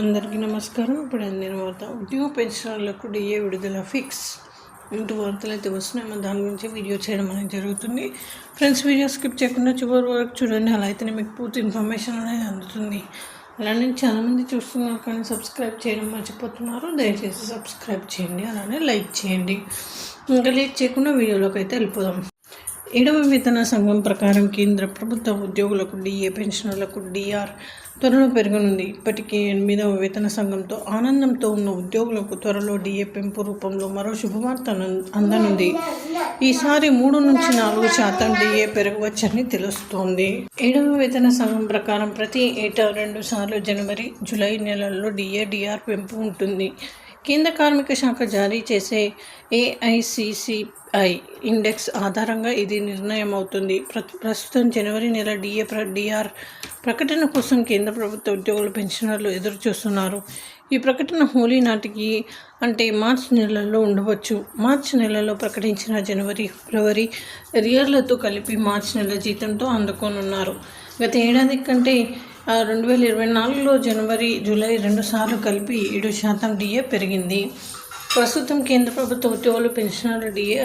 అందరికీ నమస్కారం. ఇప్పుడు అందిన వార్త ఉద్యోగ పెన్షనర్లకు డిఏ విడుదల ఫిక్స్. ఇంటూ వార్తలు అయితే వస్తున్నాయి. దాని గురించి వీడియో చేయడం అనేది జరుగుతుంది. ఫ్రెండ్స్ వీడియో స్కిప్ చేయకుండా చివరి వరకు చూడండి. అలా అయితేనే మీకు పూర్తి ఇన్ఫర్మేషన్ అనేది అందుతుంది. అలానే చాలామంది చూస్తున్నారు కానీ సబ్స్క్రైబ్ చేయడం మర్చిపోతున్నారు. దయచేసి సబ్స్క్రైబ్ చేయండి. అలానే లైక్ చేయండి. ఇంకా లేట్ చేయకుండా వీడియోలోకి అయితే వెళ్ళిపోదాం. ఏడవ వేతన సంఘం ప్రకారం కేంద్ర ప్రభుత్వ ఉద్యోగులకు డిఏ పెన్షనర్లకు డిఆర్ త్వరలో పెరగనుంది. ఇప్పటికే ఎనిమిదవ వేతన సంఘంతో ఆనందంతో ఉన్న ఉద్యోగులకు త్వరలో డిఏ పెంపు రూపంలో మరో శుభవార్త అందనుంది. ఈసారి మూడు నుంచి నాలుగు శాతం డిఏ పెరగవచ్చని తెలుస్తోంది. ఏడవ వేతన సంఘం ప్రకారం ప్రతి ఏటా రెండు సార్లు జనవరి జూలై నెలల్లో డిఏ డిఆర్ పెంపు ఉంటుంది. కేంద్ర కార్మిక శాఖ జారీ చేసే ఏఐసిసిఐ ఇండెక్స్ ఆధారంగా ఇది నిర్ణయం అవుతుంది ప్రస్తుతం జనవరి నెల డిఏ డిఆర్ ప్రకటన కోసం కేంద్ర ప్రభుత్వ ఉద్యోగుల పెన్షనర్లు ఎదురు చూస్తున్నారు ఈ ప్రకటన హోలీ నాటికి అంటే మార్చ్ నెలలో ఉండవచ్చు. మార్చ్ నెలలో ప్రకటించిన జనవరి ఫిబ్రవరి రియర్లతో కలిపి మార్చ్ నెల జీతంతో అందుకోనున్నారు. గత ఏడాది కంటే రెండు వేల ఇరవై నాలుగులో జనవరి జూలై రెండు సార్లు కలిపి ఏడు శాతం డిఏ పెరిగింది. ప్రస్తుతం కేంద్ర ప్రభుత్వ ఉద్యోగులు పెన్షనర్ల డిఏ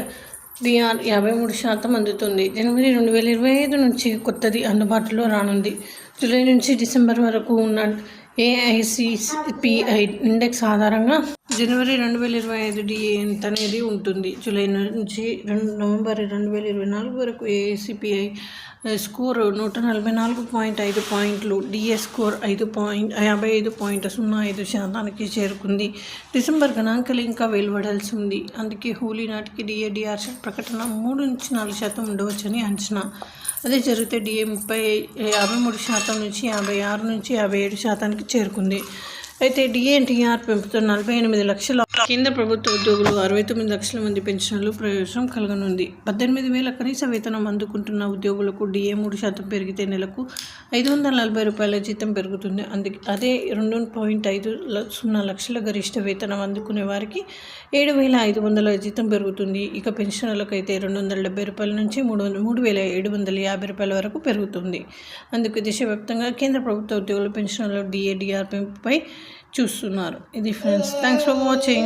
డిఆర్ యాభై మూడు శాతం అందుతుంది. జనవరి రెండు వేల ఇరవై ఐదు నుంచి కొత్తది అందుబాటులో రానుంది. జూలై నుంచి డిసెంబర్ వరకు ఉన్న ఏఐసిపిఐ ఇండెక్స్ ఆధారంగా జనవరి రెండు వేల ఇరవై ఐదు డిఎంత అనేది ఉంటుంది. జూలై నుంచి రెండు నవంబర్ రెండు వేల ఇరవై నాలుగు వరకు ఏసీపీఐ స్కోర్ నూట నలభై నాలుగు పాయింట్ ఐదు పాయింట్లు డిఏ స్కోర్ ఐదు పాయింట్ యాభై ఐదు పాయింట్ సున్నా ఐదు శాతానికి చేరుకుంది. డిసెంబర్ గణాంకాలు ఇంకా వెలువడాల్సి ఉంది. అందుకే హోలీ నాటికి డిఏడిఆర్ ప్రకటన మూడు నుంచి నాలుగు శాతం ఉండవచ్చని అంచనా. అదే జరిగితే డిఏ ముప్పై యాభై మూడు శాతం నుంచి యాభై ఆరు నుంచి యాభై ఏడు శాతానికి చేరుకుంది. అయితే డిఎన్టీఆర్ పెంపుతో నలభై ఎనిమిది లక్షల కేంద్ర ప్రభుత్వ ఉద్యోగులు అరవై తొమ్మిది లక్షల మంది పెన్షన్లు ప్రయోజనం కలగనుంది. పద్దెనిమిది వేల కనీస వేతనం అందుకుంటున్న ఉద్యోగులకు డిఏ మూడు శాతం పెరిగితే నెలకు ఐదు వందల నలభై రూపాయల జీతం పెరుగుతుంది. అందుకే అదే రెండు పాయింట్ ఐదు సున్నా లక్షల గరిష్ట వేతనం అందుకునే వారికి ఏడు వేల ఐదు వందల జీతం పెరుగుతుంది. ఇక పెన్షన్లకు అయితే రెండు వందల డెబ్బై రూపాయల నుంచి మూడు వందల మూడు వేల ఏడు వందల యాభై రూపాయల వరకు పెరుగుతుంది. అందుకు దేశవ్యాప్తంగా కేంద్ర ప్రభుత్వ ఉద్యోగుల పెన్షన్లు డిఏ డిఆర్పిపై చూస్తున్నారు. ఇది ఫ్రెండ్స్ థ్యాంక్స్ ఫర్ వాచింగ్.